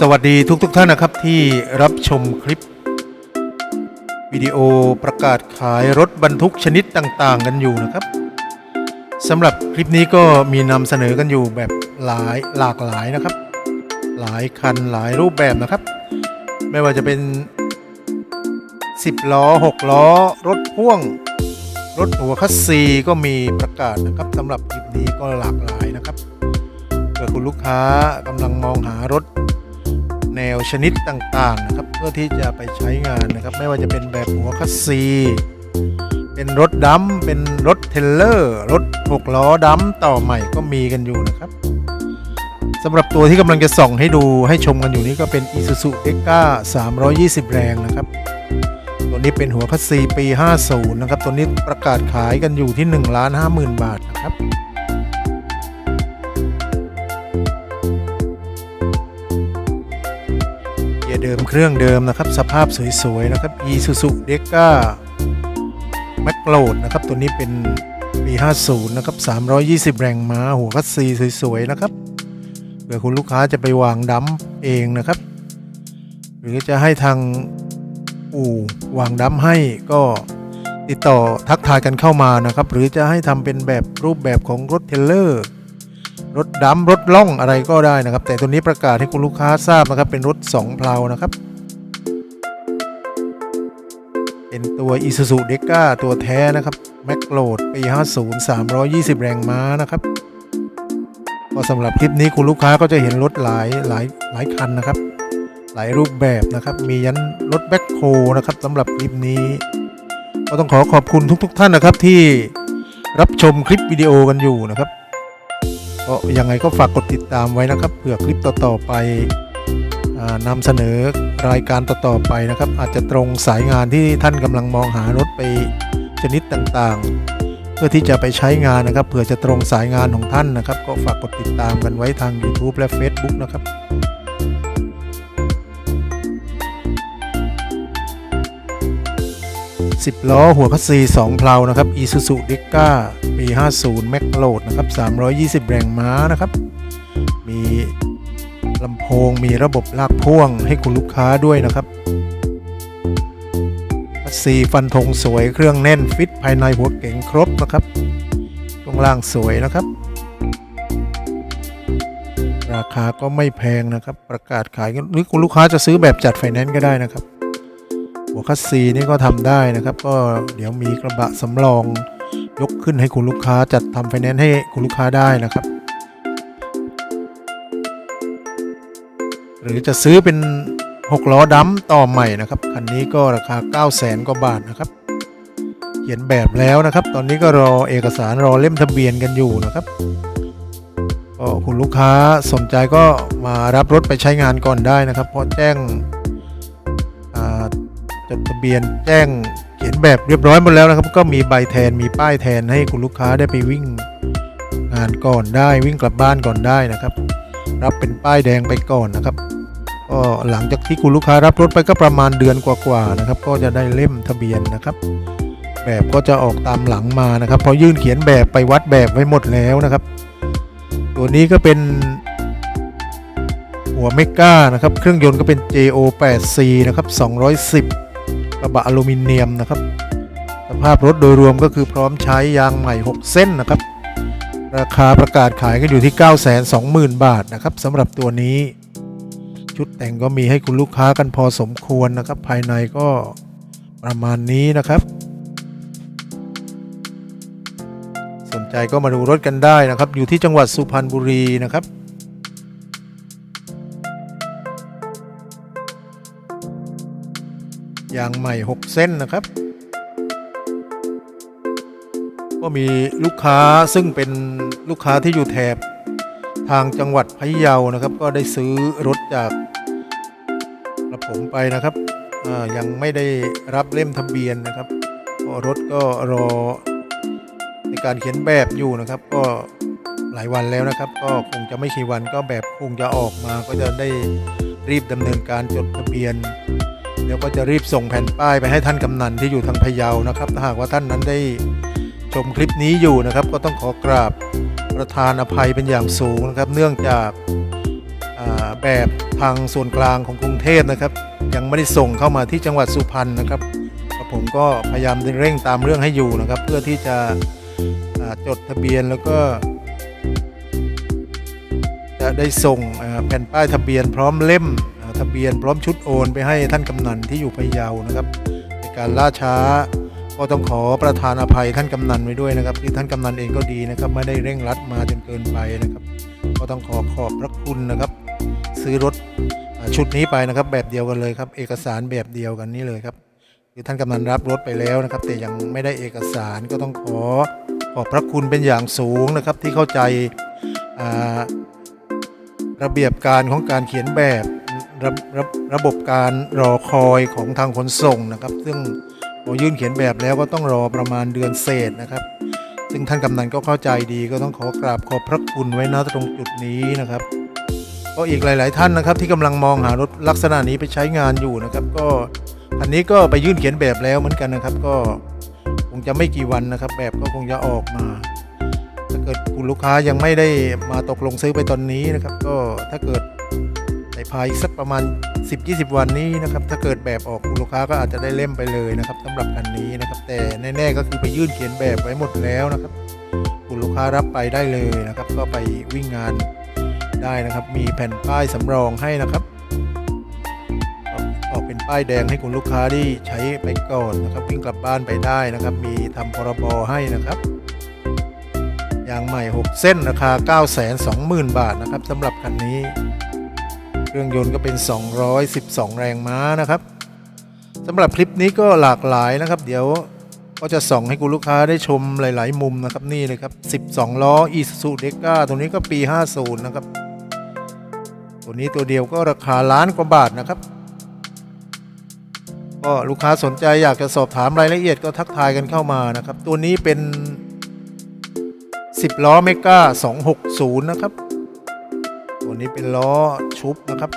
สวัสดีทุกทท่านนะครับที่รับชมคลิป วิดีโอประกาศขายรถบรรทุกชนิดต่างๆ กันอยู่นะครับสำหรับคลิปนี้ก็มีนำเสนอกันอยู่แบบหลายหลากหลายนะครับ หลายคันหลายรูปแบบนะครับ ไม่ว่าจะเป็น 10 ล้อ 6 ล้อ รถพ่วง รถหัวคัสซีก็มีประกาศนะครับสำหรับคลิปนี้ก็หลากหลายนะครับเผื่อคุณลูกค้ากำลังมองหารถ แนวชนิดต่างๆนะครับเพื่อที่จะไปใช้งานนะครับ ไม่ว่าจะเป็นแบบหัวคัสซีเป็นรถดัมเป็นรถเทลเลอร์ รถหกล้อดัมต่อใหม่ก็มีกันอยู่นะครับสำหรับตัวที่กำลังจะส่องให้ดูให้ชมกันอยู่นี้ก็เป็น Isuzu d e k a 320 แรงนะครับ ตัวนี้เป็นหัวคัสซีปี 50 นะครับ ตัวนี้ประกาศขายกันอยู่ที่1ล้าน50,000 บาทนะครับ มเครื่องเดิมนะครับ สภาพสวยๆนะครับ Isuzu d e k a m a c l o d นะครับ ตัวนี้เป็นปี50 นะครับ 320 แรงม้า หัวคัสซีสวยๆนะครับเผื่อคุณลูกค้าจะไปวางดัมเองนะครับ หรือจะให้ทางอู่วางดัมให้ก็ติดต่อทักทายกันเข้ามานะครับ หรือจะให้ทำเป็นแบบรูปแบบของรถเทเลอร์ รถดำรถล่องอะไรก็ได้นะครับ แต่ตัวนี้ประกาศให้คุณลูกค้าทราบนะครับ เป็นรถ2เพลานะครับ เป็นตัว Isuzu d e k a ตัวแท้นะครับ m a c l o d ปี 50 320 แรงม้านะครับก็สำหรับคลิปนี้คุณลูกค้าก็จะเห็นรถหลายหลายหลายคันนะครับ หลายรูปแบบนะครับ มียันรถแบ็คโฮนะครับสำหรับคลิปนี้ ก็ต้องขอขอบคุณทุก ๆ ท่านนะครับที่รับชมคลิปวิดีโอกันอยู่นะครับ ก็ยังไงก็ฝากกดติดตามไว้นะครับเผื่อคลิปต่อๆไปนำเสนอรายการต่อๆไปนะครับ อาจจะตรงสายงานที่ท่านกำลังมองหารถไปชนิดต่างๆ เพื่อที่จะไปใช้งานนะครับเผื่อจะตรงสายงานของท่านนะครับ ก็ฝากกดติดตามกันไว้ทาง YouTube และ Facebook นะครับ10ล้อหัวคัสซี2เพลานะครับ Isuzu d e k a ปี 50 m a c l o d นะครับ 320 แรงม้านะครับ มีลำโพงมีระบบลากพ่วงให้คุณลูกค้าด้วยนะครับคัสซีฟันธงสวยเครื่องแน่นฟิตภายในหัวเก๋งครบนะครับช่วงล่างสวยนะครับ ราคาก็ไม่แพงนะครับ ประกาศขายหรือคุณลูกค้าจะซื้อแบบจัดไฟแนนซ์ก็ได้นะครับ หัวคัสซีนี่ก็ทำได้นะครับ ก็เดี๋ยวมีกระบะสำรอง ยกขึ้นให้คุณลูกค้าจัดทำไฟแนนซ์ให้คุณลูกค้าได้นะครับ หรือจะซื้อเป็น 6 ล้อดัมต่อใหม่นะครับคันนี้ก็ราคา 9 0 0แสนกว่าบาทนะครับ เขียนแบบแล้วนะครับ ตอนนี้ก็รอเอกสารรอเล่มทะเบียนกันอยู่นะครับก็คุณลูกค้าสนใจก็มารับรถไปใช้งานก่อนได้นะครับ เพราะแจ้งจดทะเบียนแจ้ง ขียนแบบเรียบร้อยหมดแล้วนะครับ ก็มีใบแทนมีป้ายแทนให้คุณลูกค้าได้ไปวิ่งงานก่อนได้วิ่งกลับบ้านก่อนได้นะครับ รับเป็นป้ายแดงไปก่อนนะครับก็หลังจากที่คุณลูกค้ารับรถไปก็ประมาณเดือนกว่าๆนะครับ ก็จะได้เล่มทะเบียนนะครับ แบบก็จะออกตามหลังมานะครับ พอยื่นเขียนแบบไปวัดแบบไว้หมดแล้วนะครับ ตัวนี้ก็เป็นหัวเมก้านะครับ เครื่องยนต์ก็เป็น JO 8 C นะครับ210 ระบะอลูมิเนียมนะครับ สภาพรถโดยรวมก็คือพร้อมใช้ยางใหม่ 6 เส้นนะครับ ราคาประกาศขายก็อยู่ที่ 920,000 บาทนะครับสำหรับตัวนี้ ชุดแต่งก็มีให้คุณลูกค้ากันพอสมควรนะครับ ภายในก็ประมาณนี้นะครับ สนใจก็มาดูรถกันได้นะครับ อยู่ที่จังหวัดสุพรรณบุรีนะครับ ยางใหม่ 6 เส้นนะครับ ก็มีลูกค้าซึ่งเป็นลูกค้าที่อยู่แถบทางจังหวัดพะเยานะครับ ก็ได้ซื้อรถจากกระผมไปนะครับยังไม่ได้รับเล่มทะเบียนนะครับก็รถก็รอในการเขียนแบบอยู่นะครับ ก็หลายวันแล้วนะครับ ก็คงจะไม่กี่วันก็แบบคงจะออกมาก็จะได้รีบดำเนินการจดทะเบียน เดี๋ยวก็จะรีบส่งแผ่นป้ายไปให้ท่านกำนันที่อยู่ทางพะเยานะครับถ้าหากว่าท่านนั้นได้ชมคลิปนี้อยู่นะครับ ก็ต้องขอกราบประธานอภัยเป็นอย่างสูงนะครับ เนื่องจากาแบบทางส่วนกลางของกรุงเทพนะครับ ยังไม่ได้ส่งเข้ามาที่จังหวัดสุพรรณนะครับผมก็พยายามเร่งตามเรื่องให้อยู่นะครับ เพื่อที่จะจดทะเบียนแล้วก็จะได้ส่งแผ่นป้ายทะเบียนพร้อมเล่ม ทะเบียนพร้อมชุดโอนไปให้ท่านกำนันที่อยู่พะเยานะครับ ในการล่าช้าก็ต้องขอประธานอภัยท่านกำนันไว้ด้วยนะครับที่ท่านกำนันเองก็ดีนะครับ ไม่ได้เร่งรัดมาจนเกินไปนะครับ ก็ต้องขอขอบพระคุณนะครับ ซื้อรถชุดนี้ไปนะครับ แบบเดียวกันเลยครับ เอกสารแบบเดียวกันนี่เลยครับคือท่านกำนันรับรถไปแล้วนะครับ แต่ยังไม่ได้เอกสารก็ต้องขอขอบพระคุณเป็นอย่างสูงนะครับ ที่เข้าใจระเบียบการของการเขียนแบบ ระระระบบการรอคอยของทางขนส่งนะครับ ซึ่งพอยื่นเขียนแบบแล้วก็ต้องรอประมาณเดือนเศษนะครับ ซึ่งท่านกำนันก็เข้าใจดีก็ต้องขอกราบขอบพระคุณไว้นะตรงจุดนี้นะครับก็อีกหลาย ๆ ท่านนะครับ ที่กำลังมองหารถลักษณะนี้ไปใช้งานอยู่นะครับ ก็อันนี้ก็ไปยื่นเขียนแบบแล้วเหมือนกันนะครับ ก็คงจะไม่กี่วันนะครับ แบบก็คงจะออกมา ถ้าเกิดคุณลูกค้ายังไม่ได้มาตกลงซื้อไปตอนนี้นะครับ ก็ถ้าเกิด ภายสักประมาณ 10-20 วันนี้นะครับ ถ้าเกิดแบบออกคุณลูกค้าก็อาจจะได้เล่มไปเลยนะครับสำหรับคันนี้นะครับ แต่แน่ๆก็คือไปยื่นเขียนแบบไว้หมดแล้วนะครับ คุณลูกค้ารับไปได้เลยนะครับ ก็ไปวิ่งงานได้นะครับ มีแผ่นป้ายสำรองให้นะครับออกเป็นป้ายแดงให้คุณลูกค้าได้ใช้ไปก่อนนะครับ วิ่งกลับบ้านไปได้นะครับ มีทำพรบให้นะครับยางใหม่ 6 เส้นราคา 920,000 บาทนะครับสำหรับคันนี้ เครื่องยนต์ก็เป็น 212 แรงม้านะครับสำหรับคลิปนี้ก็หลากหลายนะครับ เดี๋ยวก็จะส่องให้คุณลูกค้าได้ชมหลาย ๆ มุมนะครับนี่เลยครับ 12 ล้อ Isuzu d e c a ตัวนี้ก็ปี 50 นะครับ ตัวนี้ตัวเดียวก็ราคาล้านกว่าบาทนะครับ ก็ลูกค้าสนใจอยากจะสอบถามรายละเอียดก็ทักทายกันเข้ามานะครับ ตัวนี้เป็น 10 ล้อเมกา260 นะครับ นี้เป็นล้อชุบนะครับ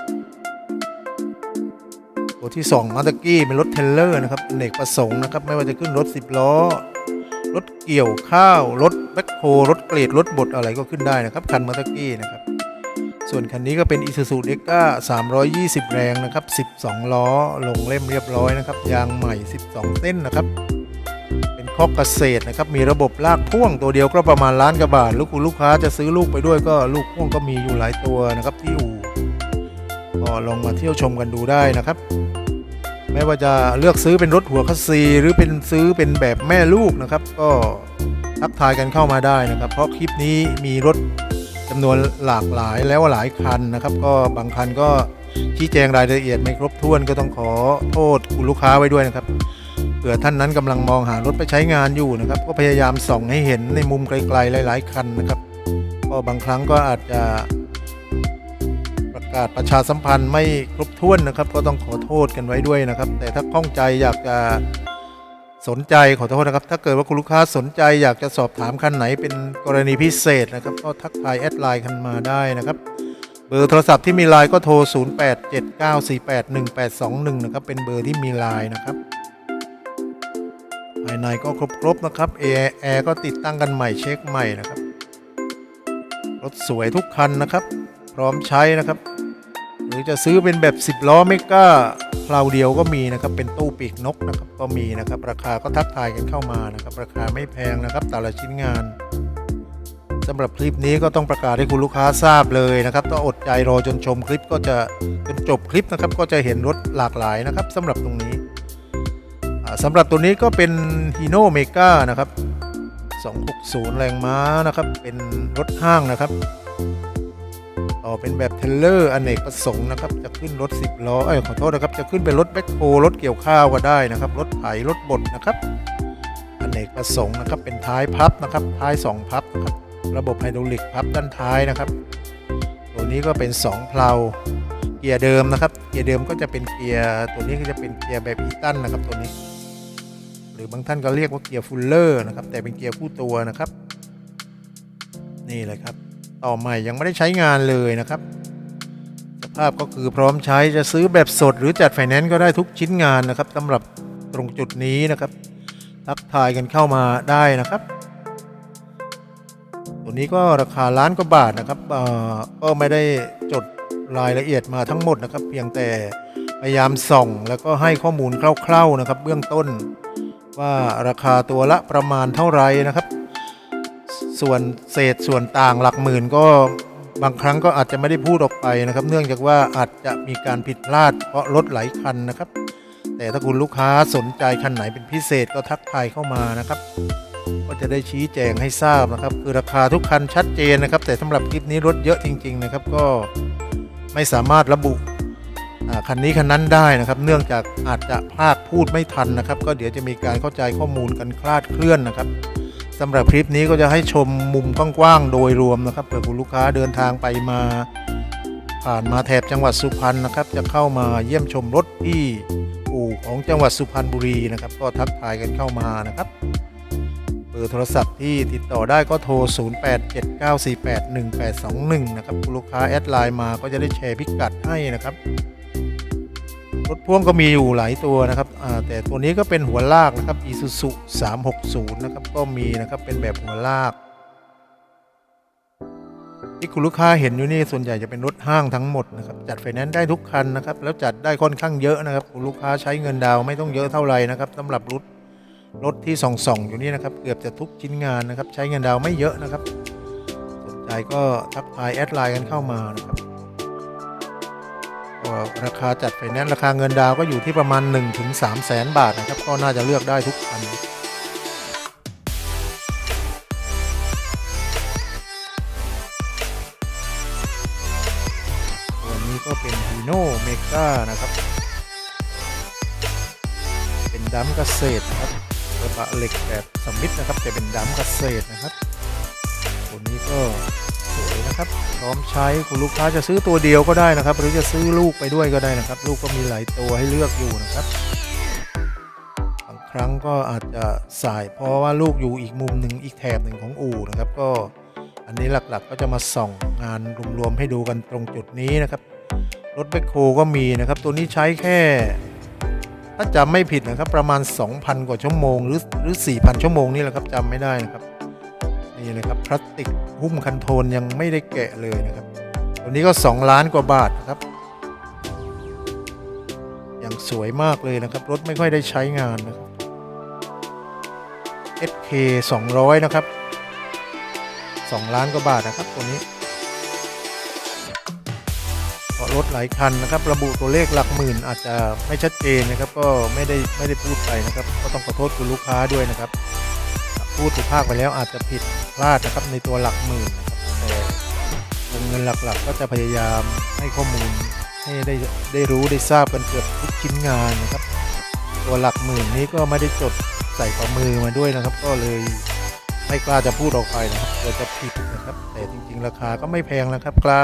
ตัวที่2มาตะกี้เป็นรถเทเลอร์นะครับเนกประสงค์นะครับ ไม่ว่าจะขึ้นรถ 10 ล้อ รถเกี่ยวข้าว รถแบ็คโฮรถเกรด รถบดอะไรก็ขึ้นได้นะครับ คันมาตะกี้นะครับ ส่วนคันนี้ก็เป็น Isuzu d e c a 320 แรงนะครับ 12 ล้อ ลงเล่มเรียบร้อยนะครับ ยางใหม่ 12 เส้นนะครับ เป็นคอกเกษตรนะครับมีระบบลากพ่วงตัวเดียวก็ประมาณล้านกว่าบาทลูกคุณลูกค้าจะซื้อลูกไปด้วยก็ลูกพ่วงก็มีอยู่หลายตัวนะครับที่อู่ก็ลองมาเที่ยวชมกันดูได้นะครับไม่ว่าจะเลือกซื้อเป็นรถหัวคัสซี หรือเป็นซื้อเป็นแบบแม่ลูกนะครับ ก็ทักทายกันเข้ามาได้นะครับ เพราะคลิปนี้มีรถจำนวนหลากหลายแล้วหลายคันนะครับ ก็บางคันก็ชี้แจงรายละเอียดไม่ครบถ้วนก็ต้องขอโทษคุณลูกค้าไว้ด้วยนะครับ เผื่อท่านนั้นกำลังมองหารถไปใช้งานอยู่นะครับ ก็พยายามส่องให้เห็นในมุมไกลๆหลาย ๆ คันนะครับก็บางครั้งก็อาจจะประกาศประชาสัมพันธ์ไม่ครบถ้วนนะครับ ก็ต้องขอโทษกันไว้ด้วยนะครับ แต่ถ้าข้องใจอยากจะสนใจขอโทษนะครับ ถ้าเกิดว่าคุณลูกค้าสนใจอยากจะสอบถามคันไหนเป็นกรณีพิเศษนะครับ ก็ทักทายแอดไลน์กันมาได้นะครับเบอร์โทรศัพท์ที่มีไลน์ก็โทร 0879481821 นะครับ เป็นเบอร์ที่มีไลน์นะครับ ภายในก็ครบๆนะครับแอร์แอร์ก็ติดตั้งกันใหม่เช็คใหม่นะครับรถสวยทุกคันนะครับ พร้อมใช้นะครับ หรือจะซื้อเป็นแบบ 10 ล้อเมกาคราวเดียวก็มีนะครับ เป็นตู้ปีกนกนะครับก็มีนะครับ ราคาก็ทักทายกันเข้ามานะครับ ราคาไม่แพงนะครับ แต่ละชิ้นงานสำหรับคลิปนี้ก็ต้องประกาศให้คุณลูกค้าทราบเลยนะครับต้องอดใจรอจนชมคลิปก็จะจนจบคลิปนะครับ ก็จะเห็นรถหลากหลายนะครับสำหรับตรงนี้ สำหรับตัวนี้ก็เป็น Hino Mega นะครับ 260 แรงม้านะครับ เป็นรถห้างนะครับ ต่อเป็นแบบเทเลอร์อเนกประสงค์นะครับ จะขึ้นรถ 10 ล้อ เอ้ยขอโทษนะครับ จะขึ้นเป็นรถแบ็คโฮรถเกี่ยวข้าวก็ได้นะครับ รถไถรถบดนะครับอเนกประสงค์นะครับ เป็นท้ายพับนะครับ ท้าย 2 พับนะครับ ระบบไฮดรอลิกพับด้านท้ายนะครับ ตัวนี้ก็เป็น 2 เพลาเกียร์เดิมนะครับ เกียร์เดิมก็จะเป็นเกียร์ตัวนี้ก็จะเป็นเกียร์แบบอีตันนะครับตัวนี้ อบางท่านก็เรียกว่าเกียร์ฟูลเลอร์นะครับ แต่เป็นเกียร์คู่ตัวนะครับ นี่เลยครับ ต่อใหม่ยังไม่ได้ใช้งานเลยนะครับ สภาพก็คือพร้อมใช้จะซื้อแบบสด หรือจัดไฟแนนซ์ก็ได้ทุกชิ้นงานนะครับสำหรับตรงจุดนี้นะครับ ทักทายกันเข้ามาได้นะครับ ตัวนี้ก็ราคาล้านกว่าบาทนะครับเออก็ไม่ได้จดรายละเอียดมาทั้งหมดนะครับ เพียงแต่พยายามส่องแล้วก็ให้ข้อมูลคร่าวๆนะครับ เบื้องต้น ว่าราคาตัวละประมาณเท่าไหรนะครับ ส่วนเศษส่วนต่างหลักหมื่นก็บางครั้งก็อาจจะไม่ได้พูดออกไปนะครับ เนื่องจากว่าอาจจะมีการผิดพลาดเพราะรถหลายคันนะครับ แต่ถ้าคุณลูกค้าสนใจคันไหนเป็นพิเศษก็ทักทายเข้ามานะครับ ก็จะได้ชี้แจงให้ทราบนะครับ คือราคาทุกคันชัดเจนนะครับ แต่สำหรับคลิปนี้รถเยอะจริง ๆ นะครับ ก็ไม่สามารถระบุ คันนี้คันนั้นได้นะครับ เนื่องจากอาจจะพลาดพูดไม่ทันนะครับ ก็เดี๋ยวจะมีการเข้าใจข้อมูลกันคลาดเคลื่อนนะครับสำหรับคลิปนี้ก็จะให้ชมมุมกว้างๆโดยรวมนะครับเผื่อคุณลูกค้าเดินทางไปมา ผ่านมาแถบจังหวัดสุพรรณนะครับ จะเข้ามาเยี่ยมชมรถที่อู่ของจังหวัดสุพรรณบุรีนะครับ ก็ทักทายกันเข้ามานะครับเบอร์โทรศัพท์ที่ติดต่อได้ก็โทร 0879481821 นะครับคุณลูกค้าแอดไลน์มาก็จะได้แชร์พิกัดให้นะครับ รถพ่วงก็มีอยู่หลายตัวนะครับแต่ตัวนี้ก็เป็นหัวลากนะครับ Isuzu 360 นะครับก็มีนะครับเป็นแบบหัวลากที่คุณลูกค้าเห็นอยู่นี่ส่วนใหญ่จะเป็นรถห้างทั้งหมดนะครับจัดไฟแนนซ์ได้ทุกคันนะครับแล้วจัดได้ค่อนข้างเยอะนะครับคุณลูกค้าใช้เงินดาวไม่ต้องเยอะเท่าไหร่นะครับสำหรับรถรถที่ส่องๆองอยู่นี่นะครับเกือบจะทุกชิ้นงานนะครับใช้เงินดาวไม่เยอะนะครับสนใจก็ทักทายแอดไลน์กันเข้ามานะครับ ก็ราคาจัดไฟแนนซ์ราคาเงินดาวก็อยู่ที่ประมาณ 1-3แสนบาทนะครับ ก็น่าจะเลือกได้ทุกคันตัวนี้ก็เป็นฮีโน่เมกานะครับ เป็นดัมเกษตรนะครับกระบะเหล็กแบบสมิธนะครับจะเป็นดัมเกษตรนะครับตัวนี้ก็ สวยนะครับ พร้อมใช้คุณลูกค้าจะซื้อตัวเดียวก็ได้นะครับ หรือจะซื้อลูกไปด้วยก็ได้นะครับ ลูกก็มีหลายตัวให้เลือกอยู่นะครับบางครั้งก็อาจจะสายเพราะว่าลูกอยู่อีกมุมหนึ่งอีกแถบหนึ่งของอู่นะครับ ก็อันนี้หลักๆก็จะมาส่องงานรวมๆให้ดูกันตรงจุดนี้นะครับ รถแบคโคก็มีนะครับ ตัวนี้ใช้แค่ถ้าจำไม่ผิดนะครับประมาณ 2,000 กว่าชั่วโมง หรือหรือ 4,000 ชั่วโมงนี่แหละครับจำไม่ได้นะครับ นี่เลยครับพลาสติกหุ้มคันโทนยังไม่ได้แกะเลยนะครับตัวนี้ก็ 2 ล้านกว่าบาทนะครับอยังสวยมากเลยนะครับ รถไม่ค่อยได้ใช้งานนะครับ SK 200 นะครับ 2 ล้านกว่าบาทนะครับตัวนี้เพราะรถหลายคันนะครับ ระบุตัวเลขหลักหมื่นอาจจะไม่ชัดเจนนะครับ ก็ไม่ได้ไม่ได้พูดไปนะครับ ก็ต้องขอโทษคุณลูกค้าด้วยนะครับ พูดถูกภาคไปแล้วอาจจะผิดพลาดนะครับในตัวหลักหมื่นนะครับแต่วงเงินหลักๆ ก็จะพยายามให้ข้อมูลให้ได้ได้รู้ได้ทราบกันเกือบทุกชิ้นงานนะครับ ตัวหลักหมื่นนี้ก็ไม่ได้จดใส่ฝ่ามือมาด้วยนะครับ ก็เลยไม่กล้าจะพูดออกไปนะครับกลัวจะผิดนะครับ แต่จริง ๆ ราคาก็ไม่แพงนะครับ กล้า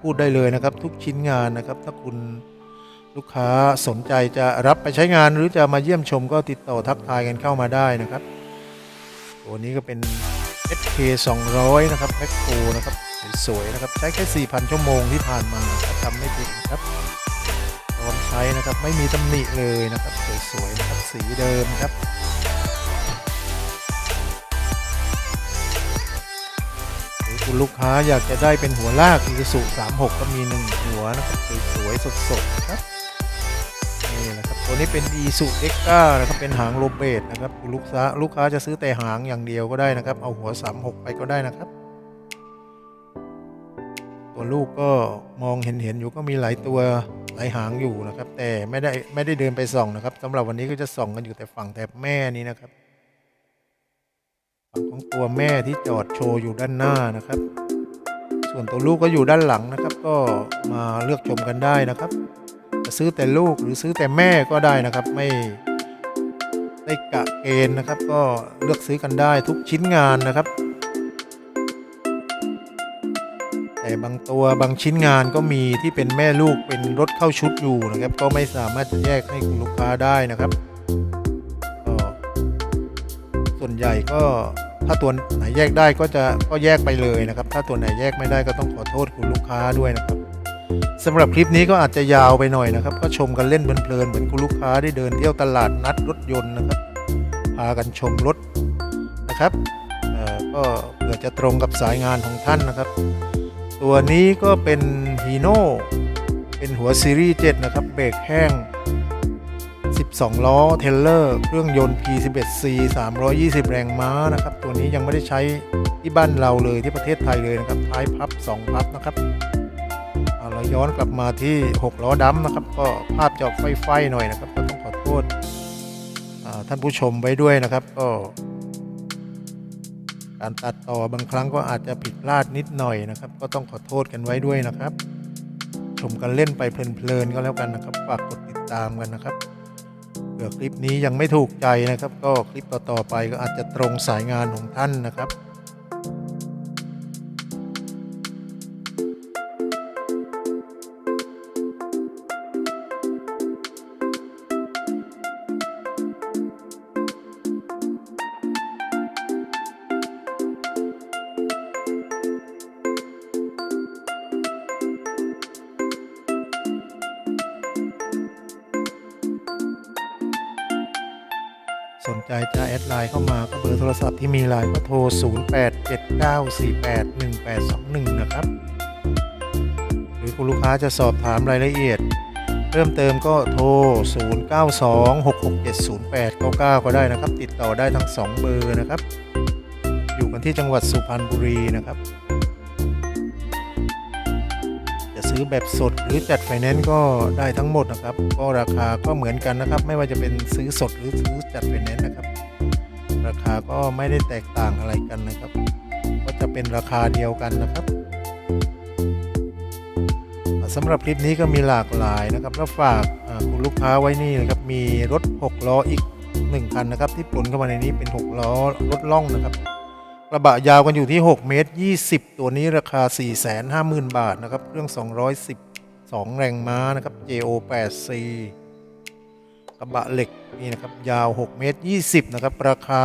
พูดได้เลยนะครับ ทุกชิ้นงานนะครับ ถ้าคุณลูกค้าสนใจจะรับไปใช้งานหรือจะมาเยี่ยมชมก็ติดต่อทักทายกันเข้ามาได้นะครับ ตัวนี้ก็เป็น SK 200 นะครับแมคโครนะครับสวยๆนะครับใช้แค่ 4,000 ชั่วโมงที่ผ่านมาถ้าจำไม่ผิดครับพร้อมใช้นะครับไม่มีตำหนิเลยนะครับสวยๆนะครับสีเดิมครับหรือคุณลูกค้าอยากจะได้เป็นหัวลากอีซู36 ก็มีหนึ่งหัวนะครับ สวย ๆ สด ๆ นะครับ ตัวนี้เป็น e s u x นะครับเป็นหางโรเบตนะครับลูกค้าลูกค้าจะซื้อแต่หางอย่างเดียวก็ได้นะครับ เอาหัว36ไปก็ได้นะครับ ตัวลูกก็มองเห็นเห็นอยู่ก็มีหลายตัวหลายหางอยู่นะครับ แต่ไม่ได้ไม่ได้เดินไปส่องนะครับสำหรับวันนี้ก็จะส่องกันอยู่แต่ฝั่งแถบแม่นี้นะครับฝั่งของตัวแม่ที่จอดโชว์อยู่ด้านหน้านะครับ ส่วนตัวลูกก็อยู่ด้านหลังนะครับ ก็มาเลือกชมกันได้นะครับ จะซื้อแต่ลูกหรือซื้อแต่แม่ก็ได้นะครับ ไม่ได้กะเกณฑ์นะครับ ก็เลือกซื้อกันได้ทุกชิ้นงานนะครับ แต่บางตัวบางชิ้นงานก็มีที่เป็นแม่ลูกเป็นรถเข้าชุดอยู่นะครับ ก็ไม่สามารถจะแยกให้คุณลูกค้าได้นะครับก็ส่วนใหญ่ก็ถ้าตัวไหนแยกได้ก็จะก็แยกไปเลยนะครับ ถ้าตัวไหนแยกไม่ได้ก็ต้องขอโทษคุณลูกค้าด้วยนะครับ สำหรับคลิปนี้ก็อาจจะยาวไปหน่อยนะครับ ก็ชมกันเล่นเพลินๆเหมือนคุณลูกค้าได้เดินเที่ยวตลาดนัดรถยนต์นะครับพากันชมรถนะครับก็เผื่อจะตรงกับสายงานของท่านนะครับ ตัวนี้ก็เป็นฮีโน่เป็นหัวซีรีส์7นะครับเบรกแห้ง 12 ล้อเทเลอร์เครื่องยนต์ P11C 320 แรงม้านะครับ ตัวนี้ยังไม่ได้ใช้ที่บ้านเราเลยที่ประเทศไทยเลยนะครับ ท้ายพับ 2 พับนะครับ เราย้อนกลับมาที่ 6 ล้อดำนะครับ ก็ภาพจะออกไฟๆหน่อยนะครับ ก็ต้องขอโทษท่านผู้ชมไว้ด้วยนะครับ ก็ การตัดต่อบางครั้งก็อาจจะผิดพลาดนิดหน่อยนะครับ ก็ต้องขอโทษกันไว้ด้วยนะครับ ชมกันเล่นไปเพลินๆก็แล้วกันนะครับฝากกดติดตามกันนะครับเผื่อคลิปนี้ยังไม่ถูกใจนะครับ ก็คลิปต่อๆไปก็อาจจะตรงสายงานของท่านนะครับ ที่มีไลน์ก็โทร 0879481821 นะครับ หรือคุณลูกค้าจะสอบถามรายละเอียด เพิ่มเติมก็โทร 0926670899 ก็ได้นะครับ ติดต่อได้ทั้ง 2 เบอร์นะครับ อยู่กันที่จังหวัดสุพรรณบุรีนะครับ จะซื้อแบบสดหรือจัดไฟแนนซ์ก็ได้ทั้งหมดนะครับ ก็ราคาก็เหมือนกันนะครับ ไม่ว่าจะเป็นซื้อสดหรือซื้อจัดไฟแนนซ์นะครับ ราคาก็ไม่ได้แตกต่างอะไรกันนะครับ ก็จะเป็นราคาเดียวกันนะครับสำหรับคลิปนี้ก็มีหลากหลายนะครับ แล้วฝากคุณลูกค้าไว้นี่นะครับ มีรถ 6 ล้ออีก 1 คันนะครับ ที่ปนเข้ามาในนี้เป็น 6 ล้อรถล่องนะครับกระบะยาวกันอยู่ที่ 6 เมตร 20 ตัวนี้ราคา 450,000 บาทนะครับ เครื่อง 212 แรงม้านะครับ JO 8 C กระบะเหล็กนี่นะครับยาว 6 เมตร 20 นะครับ ราคา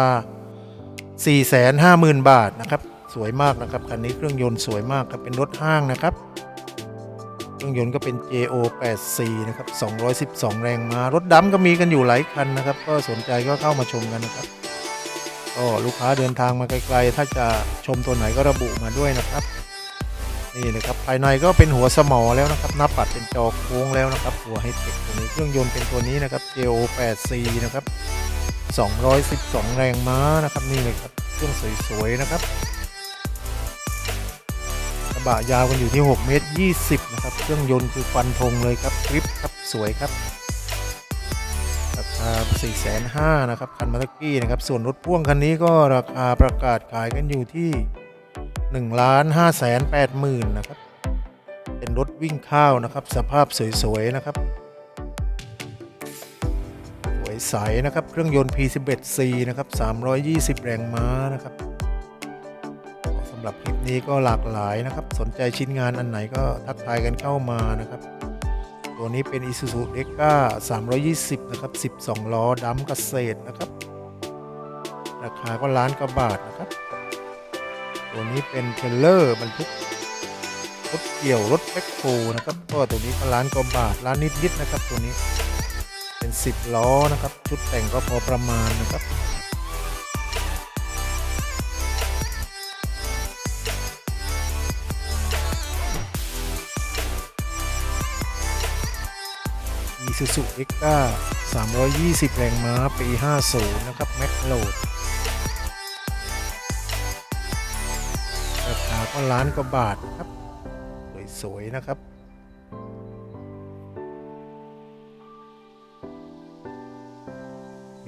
450,000 บาทนะครับ สวยมากนะครับคันนี้เครื่องยนต์สวยมากครับเป็นรถห้างนะครับ เครื่องยนต์ก็เป็น JO 8 C นะครับ 212 แรงม้ารถดำก็มีกันอยู่หลายคันนะครับ ก็สนใจก็เข้ามาชมกันนะครับก็ลูกค้าเดินทางมาไกลๆ ถ้าจะชมตัวไหนก็ระบุมาด้วยนะครับ นี่นะครับภายในก็เป็นหัวสมอแล้วนะครับหน้าปัดเป็นจอโค้งแล้วนะครับ หัวไฮเทคตัวนี้เครื่องยนต์เป็นตัวนี้นะครับ JO 8 C นะครับ212 แรงม้านะครับนี่เลยครับเครื่องสวยๆนะครับกระบะยาวกันอยู่ที่6เมตร20นะครับเครื่องยนต์คือฟันธงเลยครับกริปครับสวยครับราคา4 5 0 0 0นะครับคันมาตะกี้นะครับส่วนรถพ่วงคันนี้ก็ราคาประกาศขายกันอยู่ที่ 1ล้าน5แสน8หมื่นนะครับ เป็นรถวิ่งข้าวนะครับ สภาพสวยๆนะครับ สวยใสนะครับ เครื่องยนต์ P11C นะครับ 320 แรงม้านะครับสำหรับคลิปนี้ก็หลากหลายนะครับ สนใจชิ้นงานอันไหนก็ทักทายกันเข้ามานะครับ ตัวนี้เป็น Isuzu x 320 นะครับ 12 ล้อดัมเกษตรนะครับ ราคาก็ล้านกว่าบาทนะครับ ตัวนี้เป็นเทรลเลอร์บรรทุกรถเกี่ยวรถแบ็คโฮนะครับก็ตัวนี้ก็ล้านกว่าบาทล้านนิดๆนะครับ ตัวนี้เป็น 10 ล้อนะครับ ชุดแต่งก็พอประมาณนะครับ Isuzu x 320 แรงม้า ปี 50 นะครับ แม็กโหลด ก็ล้านกว่าบาทครับ สวย ๆ นะครับ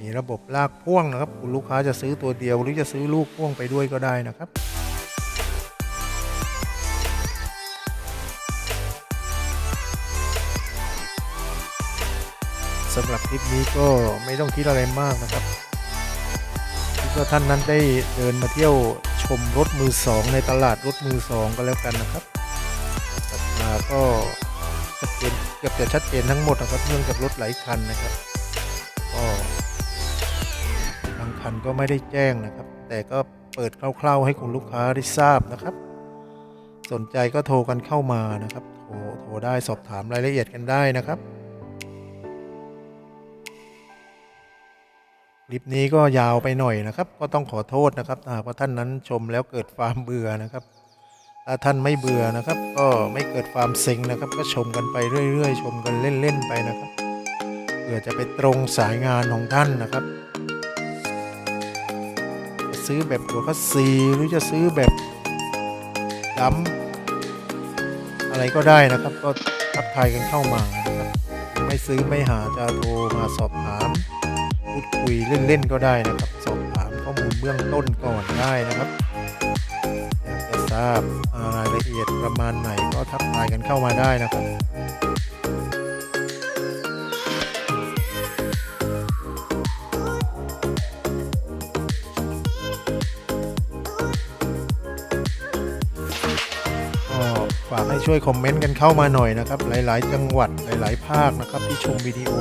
มีระบบลากพ่วงนะครับ คุณลูกค้าจะซื้อตัวเดียว หรือจะซื้อลูกพ่วงไปด้วยก็ได้นะครับสำหรับคลิปนี้ก็ไม่ต้องคิดอะไรมากนะครับคิดว่าท่านนั้นได้เดินมาเที่ยว ชมรถมือสองในตลาดรถมือสองก็แล้วกันนะครับราคาก็ชัดเจนเกือบจะชัดเจนทั้งหมดนะครับเนื่องจากรถหลายคันนะครับก็บางคันก็ไม่ได้แจ้งนะครับ แต่ก็เปิดคร่าวๆให้คุณลูกค้าได้ทราบนะครับ สนใจก็โทรกันเข้ามานะครับโทรโทรได้สอบถามรายละเอียดกันได้นะครับ คลิปนี้ก็ยาวไปหน่อยนะครับ ก็ต้องขอโทษนะครับถ้าหากท่านนั้นชมแล้วเกิดความเบื่อนะครับถ้าท่านไม่เบื่อนะครับ ก็ไม่เกิดความเซ็งนะครับ ก็ชมกันไปเรื่อย ๆ ชมกันเล่นๆไปนะครับเผื่อจะไปตรงสายงานของท่านนะครับ จะซื้อแบบหัวคัสซีหรือจะซื้อแบบดัมอะไรก็ได้นะครับ ก็ทักทายกันเข้ามานะครับไม่ซื้อไม่หาจะโทรมาสอบถาม พูดคุยเล่นๆก็ได้นะครับ สอบถามข้อมูลเบื้องต้นก่อนได้นะครับอยากจะทราบรายละเอียดประมาณไหนก็ทักทายกันเข้ามาได้นะครับก็ฝากให้ช่วยคอมเมนต์กันเข้ามาหน่อยนะครับ หลาย ๆ จังหวัดหลาย ๆ ภาคนะครับที่ชมวิดีโอ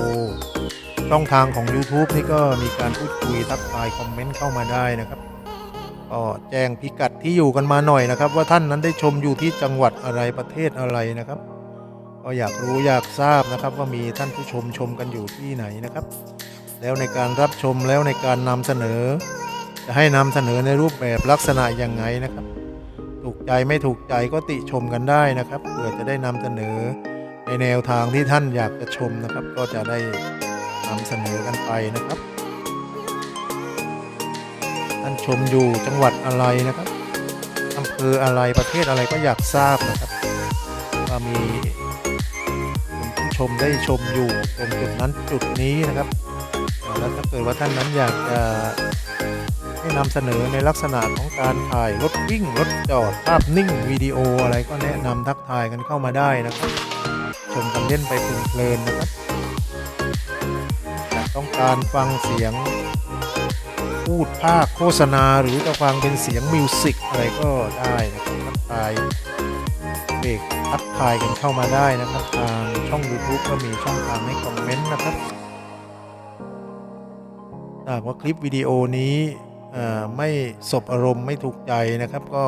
ช่องทางของ YouTube นี่ก็มีการพูดคุยทักทายคอมเมนต์เข้ามาได้นะครับก็แจ้งพิกัดที่อยู่กันมาหน่อยนะครับ ว่าท่านนั้นได้ชมอยู่ที่จังหวัดอะไรประเทศอะไรนะครับก็อยากรู้อยากทราบนะครับว่ามีท่านผู้ชมชมกันอยู่ที่ไหนนะครับ แล้วในการรับชมแล้วในการนำเสนอ จะให้นำเสนอในรูปแบบลักษณะยังไงนะครับ ถูกใจไม่ถูกใจก็ติชมกันได้นะครับเพื่อจะได้นำเสนอในแนวทางที่ท่านอยากจะชมนะครับ ก็จะได้ นำเสนอกันไปนะครับท่านชมอยู่จังหวัดอะไรนะครับอำเภออะไรประเทศอะไรก็อยากทราบนะครับว่ามีผู้ชมได้ชมอยู่ตรงจุดนั้นจุดนี้นะครับแล้วถ้าเกิดว่าท่านนั้นอยากจะให้นำเสนอในลักษณะของการถ่ายรถวิ่งรถจอดภาพนิ่งวิดีโออะไรก็แนะนำทักทายกันเข้ามาได้นะครับ ชมกันเล่นไปเพลินๆนะครับ การฟังเสียงพูดภาคโฆษณาหรือจะฟังเป็นเสียงมิวสิกอะไรก็ได้นะครับทักทายเบรกทักทายกันเข้ามาได้นะครับ ทางช่อง YouTube ก็มีช่องทางให้คอมเมนต์นะครับถ้าหากว่าคลิปวิดีโอนี้ไม่สบอารมณ์ไม่ถูกใจนะครับก็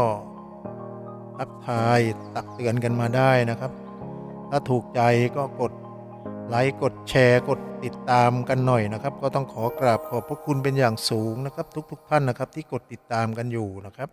ทักทายตักเตือนกันมาได้นะครับ ถ้าถูกใจก็กด ไลค์กดแชร์กดติดตามกันหน่อยนะครับ ก็ต้องขอกราบขอบพระคุณเป็นอย่างสูงนะครับ ทุกๆท่านนะครับ ที่กดติดตามกันอยู่นะครับ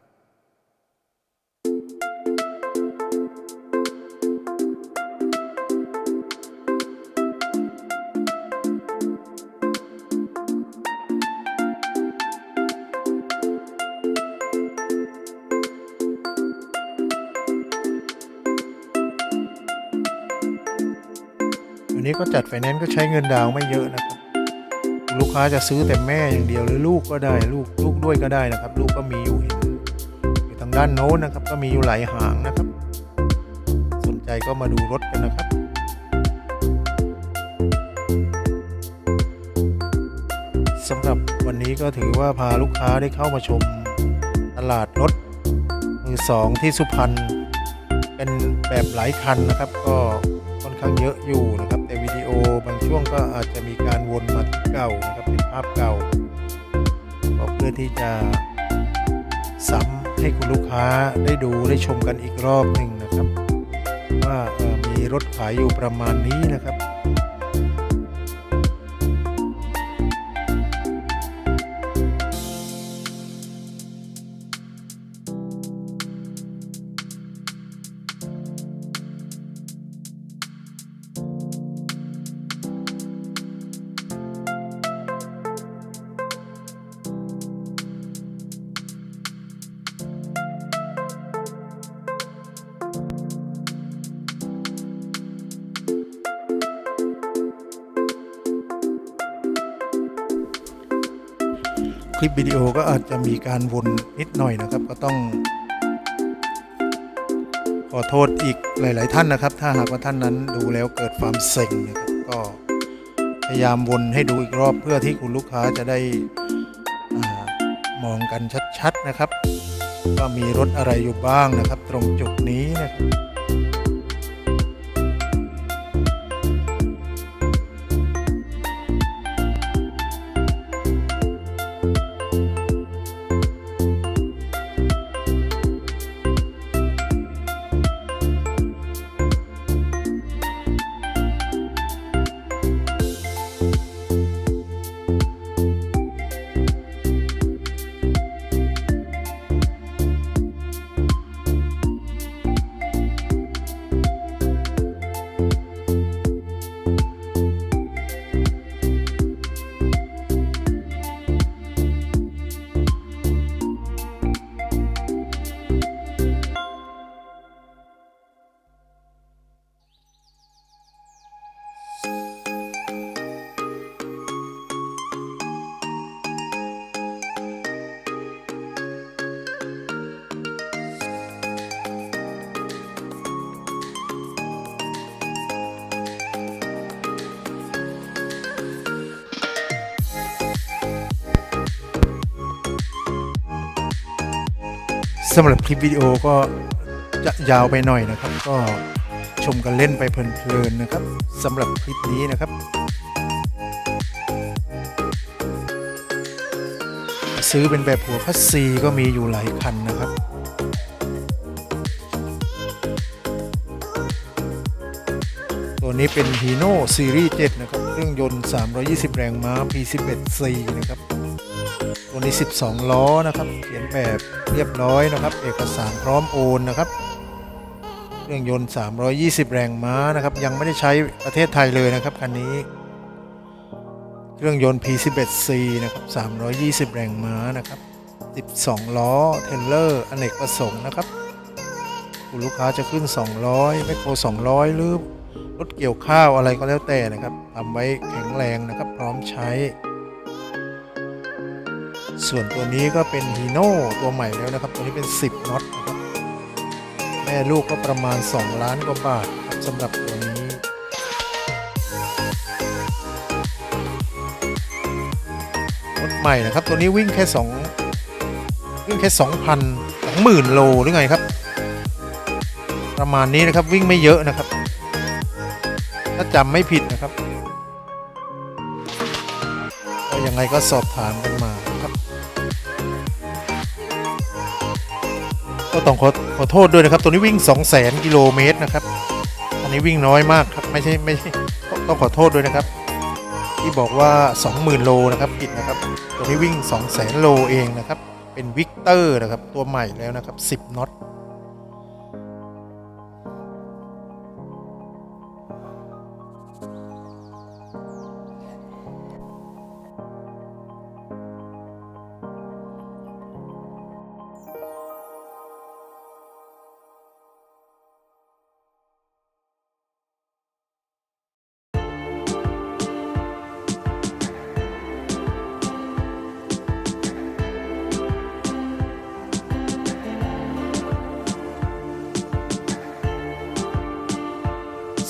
นี้ก็จัดไฟแนนซ์ก็ใช้เงินดาวไม่เยอะนะครับลูกค้าจะซื้อแต่แม่อย่างเดียวหรือลูกก็ได้ลูกลูกด้วยก็ได้นะครับ ลูกก็มีอยู่อยู่ทางด้านโน้นนะครับ ก็มีอยู่หลายหางนะครับ สนใจก็มาดูรถกันนะครับสำหรับวันนี้ก็ถือว่าพาลูกค้าได้เข้ามาชมตลาดรถมือสองที่สุพรรณเป็นแบบหลายคันนะครับ ก็ค่อนข้างเยอะอยู่นะครับ บางช่วงก็อาจจะมีการวนมาที่เก่านะครับเป็นภาพเก่าก็เพื่อที่จะซ้ำให้คุณลูกค้าได้ดูได้ชมกันอีกรอบหนึ่งนะครับ ว่ามีรถขายอยู่ประมาณนี้นะครับ คลิปวิดีโอก็อาจจะมีการวนนิดหน่อยนะครับ ก็ต้อง ขอโทษอีกหลาย ๆ ท่านนะครับ ถ้าหากว่าท่านนั้นดูแล้วเกิดความเซ็งนะครับก็พยายามวนให้ดูอีกรอบเพื่อที่คุณลูกค้าจะได้อมองกันชัด ๆ นะครับ ว่ามีรถอะไรอยู่บ้างนะครับ ตรงจุดนี้นะครับ สำหรับคลิปวิดีโอก็จะยาวไปหน่อยนะครับ ก็ชมกันเล่นไปเพลินๆนะครับสำหรับคลิปนี้นะครับ ซื้อเป็นแบบหัวคัสซีก็มีอยู่หลายคันนะครับตัวนี้เป็น Hino Series 7 นะครับ เครื่องยนต์ 320 แรงม้า P11C นะครับ ตัวนี้ 12 ล้อนะครับเขียนแบบเรียบร้อยนะครับ เอกสารพร้อมโอนนะครับเครื่องยนต์ 320 แรงม้านะครับ ยังไม่ได้ใช้ประเทศไทยเลยนะครับคันนี้ เครื่องยนต์ P11C นะครับ 320 แรงม้านะครับ 12 ล้อเทรลเลอร์อเนกประสงค์นะครับคุณลูกค้าจะขึ้น 200แมคโคร 200 หรือรถเกี่ยวข้าวอะไรก็แล้วแต่นะครับทำไว้แข็งแรงนะครับ พร้อมใช้ ส่วนตัวนี้ก็เป็นฮีโน่ตัวใหม่แล้วนะครับ ตัวนี้เป็น 10น็อตนะครับแม่ลูกก็ประมาณ 2 ล้านกว่าบาทครับสำหรับตัวนี้รถใหม่นะครับ ตัวนี้วิ่งแค่ 2 วิ่งแค่ 2,000 20,000 โลหรือไงครับ ประมาณนี้นะครับวิ่งไม่เยอะนะครับ ถ้าจำไม่ผิดนะครับก็ยังไงก็สอบถามกันมา ก็ต้องขอขอโทษด้วยนะครับ ตัวนี้วิ่ง 2 0 0 0 0 0กิโลเมตรนะครับ อันนี้วิ่งน้อยมากครับ ไม่ใช่ไม่ใช่ต้องต้องขอโทษด้วยนะครับ ที่บอกว่า 20,000 โลนะครับผิดนะครับ ตัวนี้วิ่ง 2 0 0 0 0 0โลเองนะครับ เป็นวิกเตอร์นะครับ ตัวใหม่แล้วนะครับ 10น็อต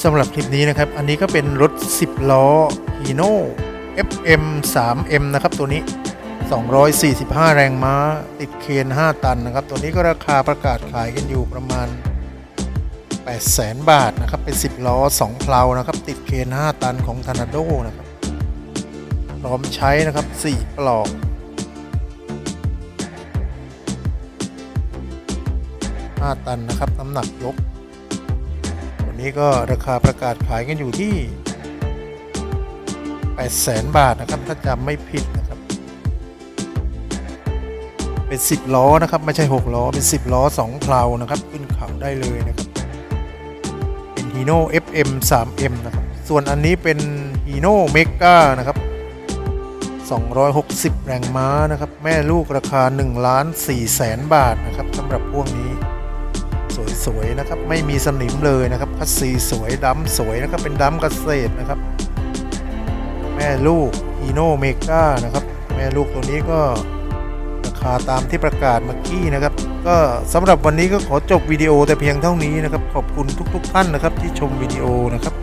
สำหรับคลิปนี้นะครับ อันนี้ก็เป็นรถ 10 ล้อ Hino FM 3M นะครับ ตัวนี้ 245 แรงม้า ติดเคน 5 ตันนะครับ ตัวนี้ก็ราคาประกาศขายกันอยู่ประมาณ 800,000 บาทนะครับ เป็น 10 ล้อ 2 เพลานะครับ ติดเคน 5 ตันของท o นาโดนะครับ พร้อมใช้นะครับ 4 ปลอก5ตันนะครับ น้ำหนักยก นี้ก็ราคาประกาศขายกันอยู่ที่ 800,000บาทนะครับ ถ้าจำไม่ผิดนะครับ เป็น 10 ล้อนะครับ ไม่ใช่ 6 ล้อ เป็น 10 ล้อ 2 เพลานะครับ ขึ้นเขาได้เลยนะครับ เป็น Hino FM 3M นะครับ ส่วนอันนี้เป็น Hino Mega นะครับ 260 แรงม้านะครับ แม่ลูกราคา1ล้าน4แสนบาทนะครับสำหรับพวกนี้สวยๆนะครับ ไม่มีสนิมเลยนะครับ พัสีสวยดำสวยนะครับเป็นดำเกษตรนะครับ แม่ลูกอีโนเมกานะครับ แม่ลูกตัวนี้ก็ราคาตามที่ประกาศเมื่อกี้นะครับ ก็สำหรับวันนี้ก็ขอจบวิดีโอแต่เพียงเท่านี้นะครับ ขอบคุณทุกๆท่านนะครับที่ชมวิดีโอนะครับ